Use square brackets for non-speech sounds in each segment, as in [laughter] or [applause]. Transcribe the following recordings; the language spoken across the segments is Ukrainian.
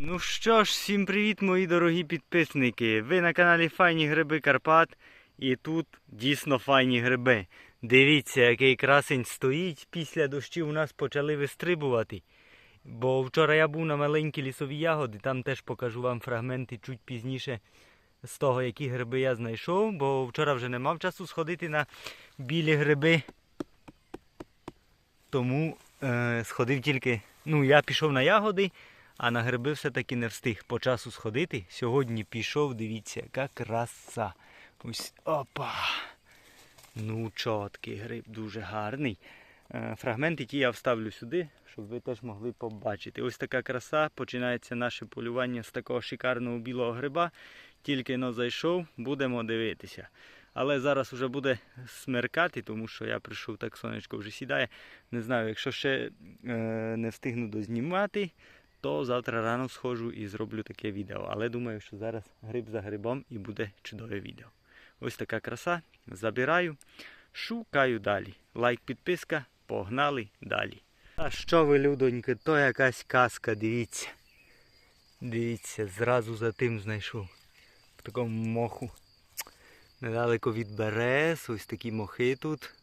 Ну що ж, всім привіт, мої дорогі підписники. Ви на каналі Файні Гриби Карпат. І тут дійсно файні гриби. Дивіться, який красень стоїть. Після дощів у нас почали вистрибувати. Бо вчора я був на маленькі лісові ягоди, там теж покажу вам фрагменти чуть пізніше з того, які гриби я знайшов, бо вчора вже не мав часу сходити на білі гриби. Тому е, сходив тільки. Ну, я пішов на ягоди, а на гриби все-таки не встиг по часу сходити. Сьогодні пішов, дивіться, яка краса. Ось опа. Ну, чоткий гриб, дуже гарний. Е, Фрагменти ті я вставлю сюди, щоб ви теж могли побачити. Ось така краса. Починається наше полювання з такого шикарного білого гриба. Тільки но зайшов, будемо дивитися. Але зараз вже буде смеркати, тому що я прийшов, так сонечко вже сідає. Не знаю, якщо ще е, не встигну дознімати, то завтра рано схожу і зроблю таке відео. Але думаю, що зараз гриб за грибом і буде чудове відео. Ось така краса. Забираю, шукаю далі. Лайк, підписка, погнали далі. А що ви, людоньки, то якась казка, дивіться. Дивіться, зразу за тим знайшов. В такому моху. Недалеко від берез, ось такі мохи тут.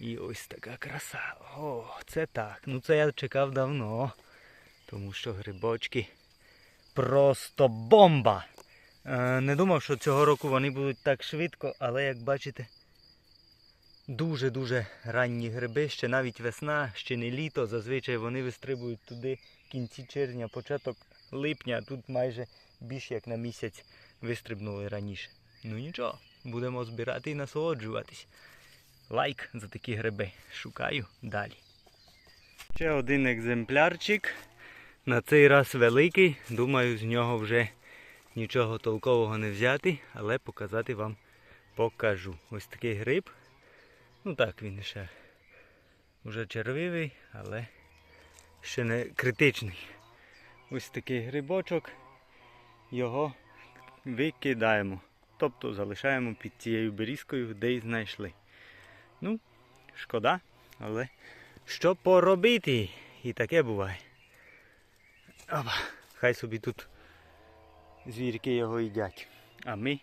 І ось така краса. О, це так. Ну це я чекав давно. Тому що грибочки просто бомба. Е, не думав, що цього року вони будуть так швидко, але як бачите, дуже-дуже ранні гриби, ще навіть весна, ще не літо. Зазвичай вони вистрибують туди в кінці червня, початок липня, а тут майже більше як на місяць вистрибнули раніше. Ну нічого, будемо збирати і насолоджуватись. Лайк за такі гриби. Шукаю далі. Ще один екземплярчик. На цей раз великий. Думаю, з нього вже нічого толкового не взяти, але показати вам покажу. Ось такий гриб. Ну так, він ще вже червивий, але ще не критичний. Ось такий грибочок. Його викидаємо. Тобто залишаємо під цією берізкою, де й знайшли. Ну, шкода, але що поробити? І таке буває. Опа, хай собі тут звірки його їдять. А ми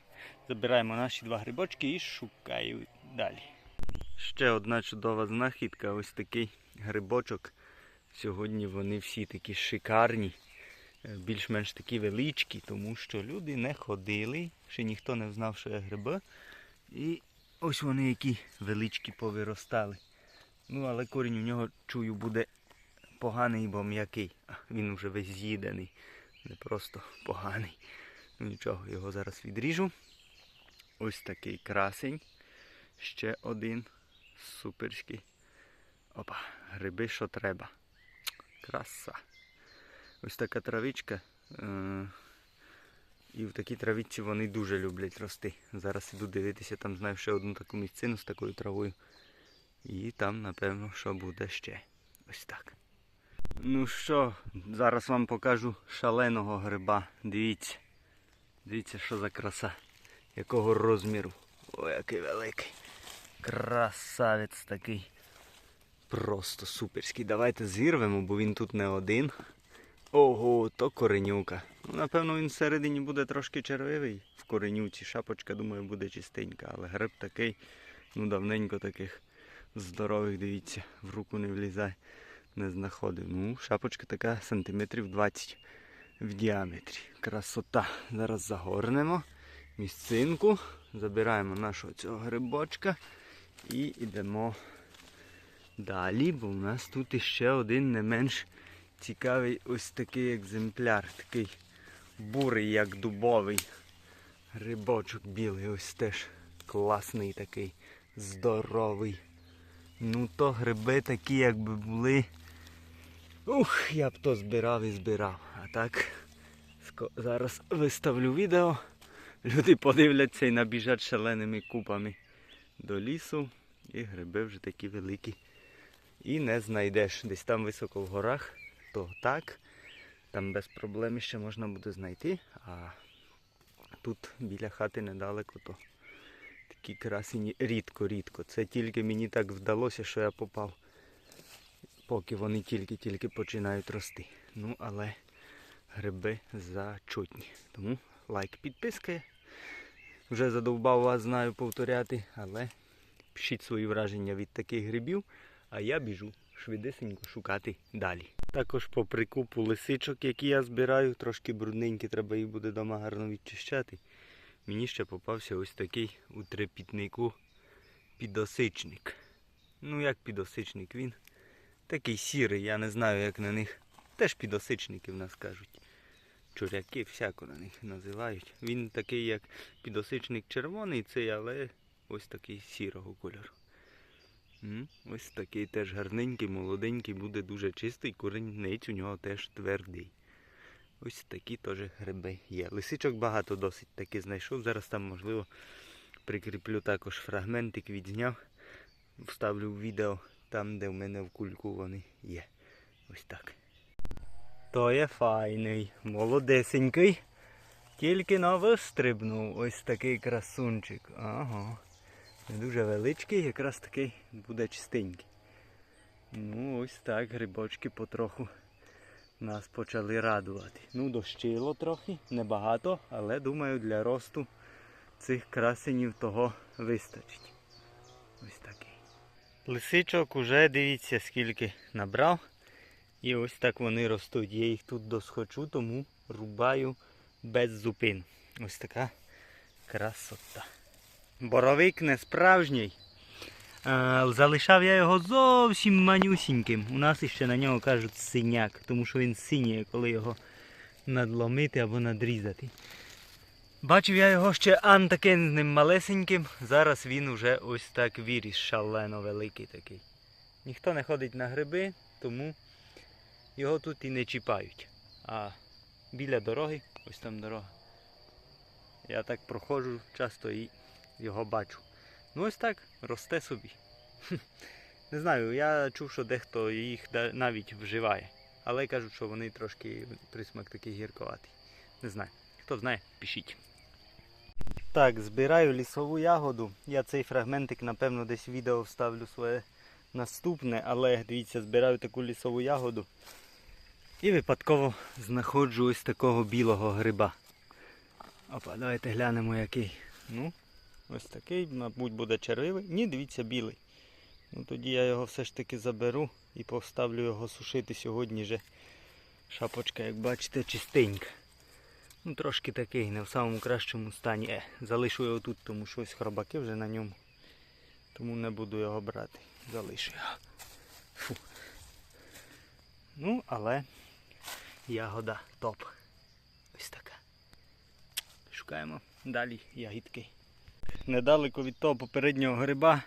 забираємо наші два грибочки і шукаємо далі. Ще одна чудова знахідка, ось такий грибочок. Сьогодні вони всі такі шикарні, е, більш-менш такі величкі, тому що люди не ходили, ще ніхто не знав, що є гриби. І ось вони які величкі повиростали. Ну, але корінь у нього, чую, буде поганий, бо м'який. [laughs] Він вже весь з'їдений. Не просто поганий. Ну нічого, його зараз відріжу. Ось такий красень. Ще один суперський. Опа, гриби, що треба. Краса. Ось така травичка. Е- і в такій травичці вони дуже люблять рости. Зараз іду дивитися, там знаю ще одну таку місцину з такою травою. І там, напевно, що буде ще. Ось так. Ну що, зараз вам покажу шаленого гриба. Дивіться. Дивіться, що за краса. Якого розміру. Ой, який великий. Красавець такий. Просто суперський. Давайте зірвемо, бо він тут не один. Ого, то коренюка. Ну, напевно, він всередині буде трошки червивий в коренюці. Шапочка, думаю, буде чистенька, але гриб такий, ну давненько таких здорових, дивіться, в руку не влізає, не знаходив. Ну, шапочка така сантиметрів 20 в діаметрі. Красота. Зараз загорнемо місцинку, забираємо нашого цього грибочка і йдемо далі, бо у нас тут іще один не менш цікавий ось такий екземпляр, такий бурий, як дубовий. Грибочок білий, ось теж класний такий, здоровий. Ну то гриби такі, якби були. Ух, я б то збирав і збирав. А так зараз виставлю відео. Люди подивляться і набіжать шаленими купами до лісу. І гриби вже такі великі. І не знайдеш. Десь там високо в горах, то так. Там без проблем ще можна буде знайти. А тут біля хати недалеко, то такі красені рідко-рідко. Це тільки мені так вдалося, що я попав, поки вони тільки-тільки починають рости. Ну, але гриби зачутні. Тому лайк, підписки. Вже задовбав вас, знаю, повторяти, але пишіть свої враження від таких грибів, а я біжу швидесенько шукати далі. Також по прикупу лисичок, які я збираю, трошки брудненькі, треба їх буде вдома гарно відчищати. Мені ще попався ось такий у трепітнику підосичник. Ну як підосичник він? Такий сірий, я не знаю, як на них. Теж підосичники в нас кажуть. Чуряки, всяко на них називають. Він такий, як підосичник червоний, цей, але ось такий сірого кольору. Ось такий теж гарненький, молоденький, буде дуже чистий, корінець у нього теж твердий. Ось такі теж гриби є. Лисичок багато досить таки знайшов. Зараз там, можливо, прикріплю також фрагментик, відзняв. Вставлю в відео там, де в мене в кульку вони є. Ось так. То є файний, молодесенький. Тільки но вистрибнув ось такий красунчик. Ага. Не дуже величкий, якраз такий буде чистенький. Ну, ось так грибочки потроху нас почали радувати. Ну, дощило трохи, небагато, але думаю, для росту цих красенів того вистачить. Ось такий. Лисичок уже дивіться, скільки набрав. І ось так вони ростуть. Я їх тут досхочу, тому рубаю без зупин. Ось така красота. Боровик не справжній. Залишав я його зовсім манюсіньким. У нас іще на нього кажуть синяк, тому що він синій, коли його надломити або надрізати. Бачив я його ще антакенним малесеньким. Зараз він уже ось так виріс, шалено великий такий. Ніхто не ходить на гриби, тому його тут і не чіпають. А біля дороги, ось там дорога. Я так проходжу часто і його бачу. Ну ось так, росте собі. Не знаю, я чув, що дехто їх навіть вживає. Але кажуть, що вони трошки присмак такий гірковатий. Не знаю. Хто знає, пишіть. Так, збираю лісову ягоду. Я цей фрагментик, напевно, десь в відео вставлю своє наступне, але дивіться, збираю таку лісову ягоду. І випадково знаходжу ось такого білого гриба. Опа, давайте глянемо який. Ну, ось такий, мабуть, буде червивий. Ні, дивіться, білий. Ну тоді я його все ж таки заберу і поставлю його сушити сьогодні вже. Шапочка, як бачите, чистенька. Ну, трошки такий, не в самому кращому стані. Е, залишу його тут, тому що ось хробаки вже на ньому. Тому не буду його брати. Залишу його. Фу. Ну, але ягода топ. Ось така. Шукаємо далі ягідки. Недалеко від того попереднього гриба.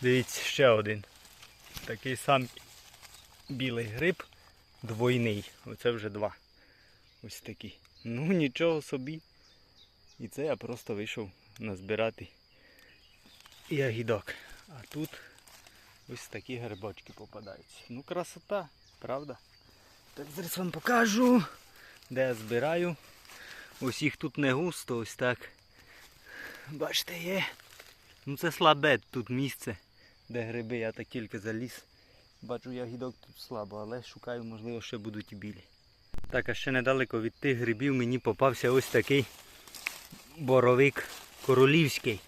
Дивіться, ще один. Такий самий білий гриб. Двойний. Оце вже два. Ось такі. Ну [laughs] нічого собі. І це я просто вийшов назбирати ягідок. А тут ось такі грибочки попадаються. Ну красота, правда? Так зараз вам покажу, де я збираю. Ось їх тут не густо, ось так. Бачите, є. Ну це слабе тут місце, де гриби, я так тільки заліз. Бачу ягідок тут слабо, але шукаю, можливо, ще будуть білі. Так, а ще недалеко від тих грибів мені попався ось такий боровик королівський.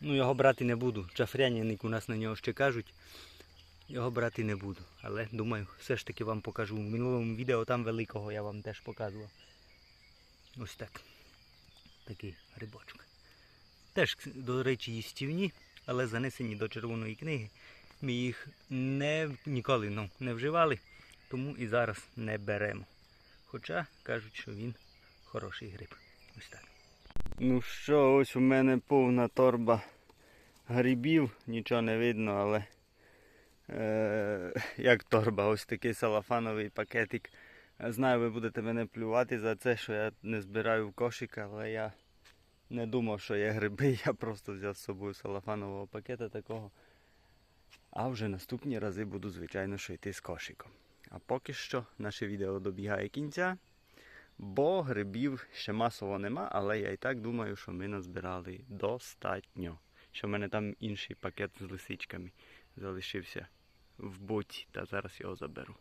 Ну його брати не буду. Чафряняник у нас на нього ще кажуть. Його брати не буду. Але думаю, все ж таки вам покажу. В минулому відео там великого я вам теж показував. Ось так. Такий грибочок. Теж, до речі, їстівні, але занесені до червоної книги. Ми їх не, ніколи ну, не вживали, тому і зараз не беремо. Хоча кажуть, що він хороший гриб. Ось так. Ну що, ось у мене повна торба грибів, нічого не видно, але е, як торба, ось такий салафановий пакетик. Знаю, ви будете мене плювати за це, що я не збираю в кошик, але я не думав, що є гриби, [laughs] я просто взяв з собою салафанового пакета такого. А вже наступні рази буду, звичайно, що йти з кошиком. А поки що наше відео добігає кінця, бо грибів ще масово нема, але я і так думаю, що ми назбирали достатньо. Що в мене там інший пакет з лисичками залишився в боті, та зараз його заберу.